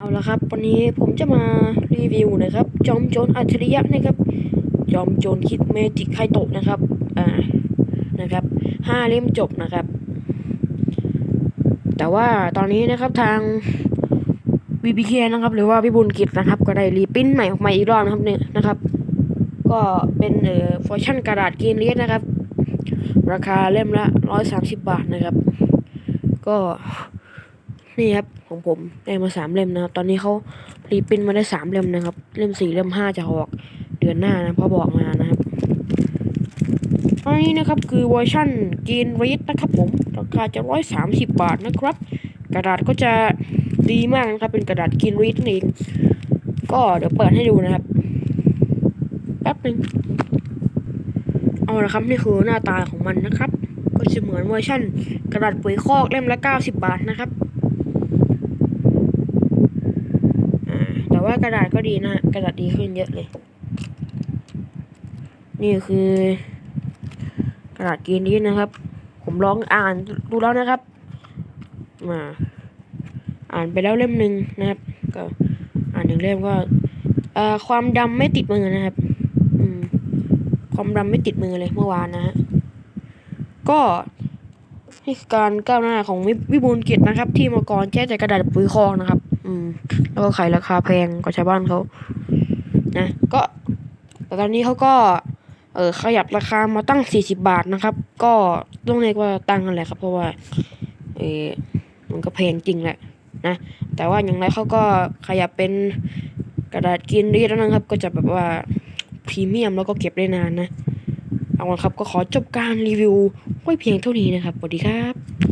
เอาละครับวันนี้ผมจะมารีวิวนะครับ จอมโจรอัจฉริยะนะครับ จอมโจรคิดเมจิกไคโตะนะครับอ่านะครับห้าเล่มจบนะครับ แต่ว่าตอนนี้นะครับทาง VPK นะครับ หรือว่าพี่บุญกิจนะครับ ก็ได้รีปิ้นใหม่ออกมาอีกรอบนะครับเนี่ยนะครับ ก็เป็นเอ่อฟอร์ชั่นกระดาษกรีนเลียสนะครับ ราคาเล่มละร้อยสามสิบบาทนะครับ ก็ นี่ครับของผมได้มาสามเล่มนะครับ ตอนนี้เขารีปินมาได้สามเล่มนะครับ เล่มสี่เล่มห้าจะออกเดือนหน้านะเพอบอกมานะครับอันนี้นะครับคือเวอร์ชั่นกีนรีดนะครับผมราคาจะร้อยสามสิบบาทนะครับ กระดาษก็จะดีมากนะครับ เป็นกระดาษกีนรีดนั่นเองก็เดี๋ยวเปิดให้ดูนะครับแป๊บหนึ่งเอาละครับนี่คือหน้าตาของมันนะครับ ก็จะเหมือนเวอร์ชั่นกระดาษปุ๋ยคอกเล่มละเก้าสิบบาทนะครับ อ่าแต่ ว่ากระดาษก็ดีนะฮะกระดาษดีขึ้นเยอะเลย นี่คือ กระดาษกีนนี้นะครับ ผมลองอ่านดูแล้วนะครับ มาอ่านไปแล้วเล่มหนึ่งนะครับ ก็อ่านหนึ่งเล่มก็ความดำไม่ติดมือนะครับอืมความดำไม่ติดมือเลยเมื่อวานนะฮะก็นี่การก้าวหน้าของวิบูลย์กิจนะครับ ที่เมื่อก่อนแค่แต่กระดาษปุ๋ยคอกนะครับ อืม แล้วก็ขายราคาแพงกว่าชาวบ้านเขานะ ก็ แต่ตอนนี้เขาก็ เออขยับราคามาตั้ง40บาทนะครับ ก็ต้องเรียกว่าตั้งกันแหละครับ เพราะว่า เออมันก็แพงจริงแหละนะ แต่ว่าอย่างไรเขาก็ขยับเป็นกระดาษกินรีดแล้วนะครับ ก็จะแบบว่าพรีเมียมแล้วก็เก็บได้นานนะ เอาละครับก็ขอจบการรีวิวไว้เพียงเท่านี้นะครับสวัสดีครับ